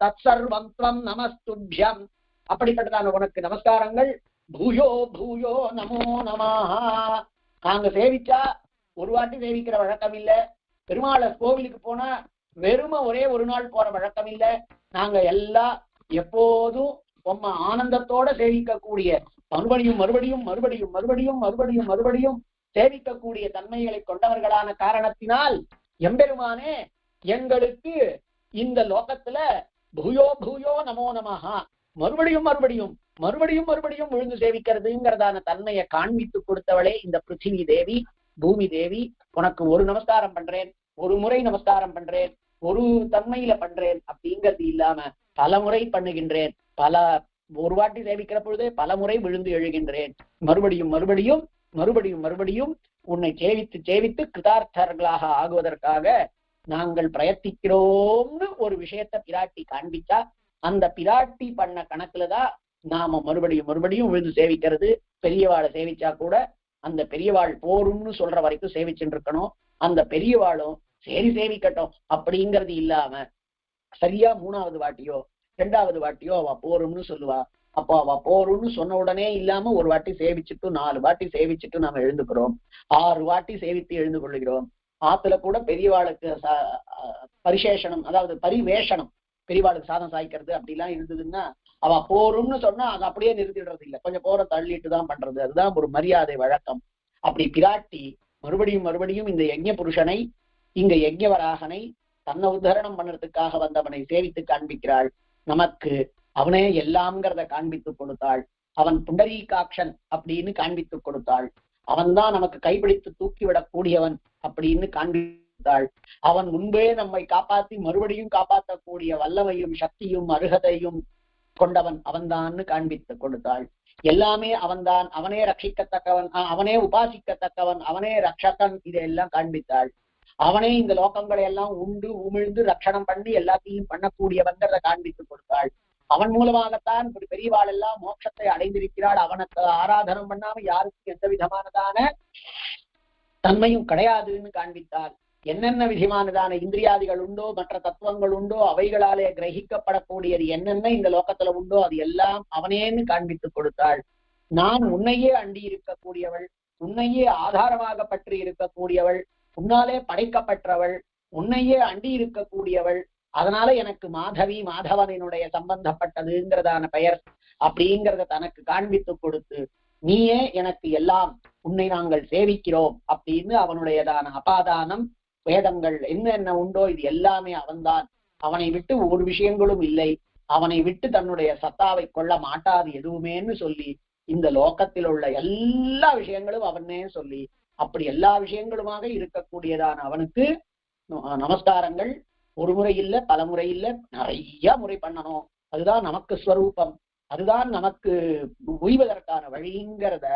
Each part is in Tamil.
தற்சர்வம் துவம் நமஸ்துபியம். அப்படிப்பட்டதான உனக்கு நமஸ்காரங்கள். பூயோ பூயோ நமோ நமஹா. நாங்க சேவிச்சா ஒரு வாட்டி சேவிக்கிற வழக்கம் இல்ல. பெருமாளை கோவிலுக்கு போனா வெறும ஒரே ஒரு நாள் போற வழக்கம் இல்ல. நாங்க எல்லாம் எப்போதும் உம்ம ஆனந்தத்தோட சேவிக்கக்கூடிய மறுபடியும் மறுபடியும் மறுபடியும் மறுபடியும் மறுபடியும் மறுபடியும் சேவிக்கக்கூடிய தன்மைகளை கொண்டவர்களான காரணத்தினால் எம்பெருமானே எங்களுக்கு இந்த லோகத்துல பூயோ பூயோ நமோ நமஹா. மறுபடியும் மறுபடியும் மறுபடியும் மறுபடியும் விழுந்து சேவிக்கிறதுங்கிறதான தன்மையை காண்பித்து கொடுத்தவளே இந்த பிருத்திவி தேவி பூமி தேவி. உனக்கு ஒரு நமஸ்காரம் பண்றேன் ஒரு முறை நமஸ்காரம் பண்றேன் ஒரு தன்மையில பண்றேன் அப்படிங்கிறது இல்லாம பல முறை பண்ணுகின்றேன். பல ஒரு வாட்டி சேவிக்கிற பொழுதே பல முறை விழுந்து எழுகின்றேன். மறுபடியும் மறுபடியும் மறுபடியும் மறுபடியும் உன்னை சேவித்து சேவித்து கிருதார்த்தர்களாக ஆகுவதற்காக நாங்கள் பிரயத்திக்கிறோம்னு ஒரு விஷயத்தை பிராட்டி காண்பிச்சா அந்த பிராட்டி பண்ண கணக்குலதான் நாம மறுபடியும் மறுபடியும் விழுந்து சேவிக்கிறது. பெரியவாளை சேவிச்சா கூட அந்த பெரியவாள் போரும்னு சொல்ற வரைக்கும் சேவிச்சுட்டு இருக்கணும் அந்த பெரியவாளும் சரி சேவிக்கட்டும் அப்படிங்கிறது இல்லாம சரியா மூணாவது வாட்டியோ ரெண்டாவது வாட்டியோ அவ போரும்னு சொல்லுவா. அப்போ அவ போரும்னு சொன்ன உடனே இல்லாம ஒரு வாட்டி சேவிச்சுட்டு நாலு வாட்டி சேவிச்சுட்டு நாம எழுந்துக்கிறோம். ஆறு வாட்டி சேவித்து எழுந்து கொள்கிறோம் ஆத்துல கூட பெரியவாளுக்கு அஹ் பரிசேஷனம் அதாவது பரிவேஷனம். பெரியவாளுக்கு சாதம் சாய்க்கிறது அப்படிலாம் இருந்ததுன்னா அவ போரும்னு சொன்னா அதை அப்படியே நிறுத்திடுறது இல்ல. கொஞ்சம் போற தள்ளிட்டு தான் பண்றது. அதுதான் ஒரு மரியாதை வழக்கம். அப்படி பிராட்டி மறுபடியும் மறுபடியும் இந்த யஜ்ய புருஷனை இங்க யஜ்யவராகனை தன்னை உத்தரணம் பண்ணுறதுக்காக வந்தவனை சேவித்து காண்பிக்கிறாள். நமக்கு அவனே எல்லாம்ங்கிறத காண்பித்து கொடுத்தாள். அவன் புண்டரீகாட்சன் அப்படின்னு காண்பித்து கொடுத்தாள். அவன்தான் நமக்கு கைப்பிடித்து தூக்கிவிடக் கூடியவன் அப்படின்னு காண்பித்தாள். அவன் முன்பே நம்மை காப்பாத்தி மறுபடியும் காப்பாற்றக்கூடிய வல்லமையும் சக்தியும் அருகதையும் கொண்டவன் அவன்தான்னு காண்பித்து கொடுத்தாள். எல்லாமே அவன்தான். அவனே ரட்சிக்கத்தக்கவன் அவனே உபாசிக்கத்தக்கவன் அவனே ரட்சகன் இதையெல்லாம் காண்பித்தாள். அவனே இந்த லோகங்களை எல்லாம் உண்டு உமிழ்ந்து ரட்சணம் பண்ணி எல்லாத்தையும் பண்ணக்கூடியவன்றதை காண்பித்து கொடுத்தாள். அவன் மூலமாகத்தான் ஒரு பெரியவாள் எல்லாம் மோட்சத்தை அடைந்திருக்கிறாள். அவனுக்கு ஆராதனம் பண்ணாம யாருக்கும் எந்த விதமானதான தன்மையும் கிடையாதுன்னு காண்பித்தாள் என்னென்ன விதமானதான இந்திரியாதிகள் உண்டோ மற்ற தத்துவங்கள் உண்டோ அவைகளாலே கிரகிக்கப்படக்கூடியது என்னென்ன இந்த லோகத்துல உண்டோ அது எல்லாம் அவனேன்னு காண்பித்து கொடுத்தாள். நான் உன்னையே அண்டி இருக்கக்கூடியவள் உன்னையே ஆதாரமாக பற்றி இருக்கக்கூடியவள் உன்னாலே படைக்கப்பட்டவள் உன்னையே அண்டி இருக்கக்கூடியவள் அதனால எனக்கு மாதவி மாதவனினுடைய சம்பந்தப்பட்டதுங்கிறதான பெயர். அப்படிங்கிறத தனக்கு காண்பித்து கொடுத்து நீயே எனக்கு எல்லாம் உன்னை நாங்கள் சேவிக்கிறோம் அப்படின்னு அவனுடையதான அபாதானம் வேதங்கள் என்ன என்ன உண்டோ இது எல்லாமே அவன்தான். அவனை விட்டு ஒரு விஷயங்களும் இல்லை. அவனை விட்டு தன்னுடைய சத்தாவை கொள்ள மாட்டாது எதுவுமேன்னு சொல்லி இந்த லோகத்தில் உள்ள எல்லா விஷயங்களும் அவனே சொல்லி அப்படி எல்லா விஷயங்களுமாக இருக்கக்கூடியதான அவனுக்கு நமஸ்காரங்கள் ஒரு முறை இல்ல பல முறை இல்ல நிறைய முறை பண்ணணும். அதுதான் நமக்கு ஸ்வரூபம். அதுதான் நமக்கு உய்வதற்கான வழிங்கிறத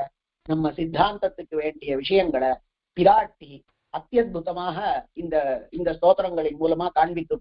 நம்ம சித்தாந்தத்துக்கு வேண்டிய விஷயங்களை பிராட்டி அத்தியுதமாக இந்த இந்த ஸ்தோத்திரங்களின் மூலமா காண்பித்து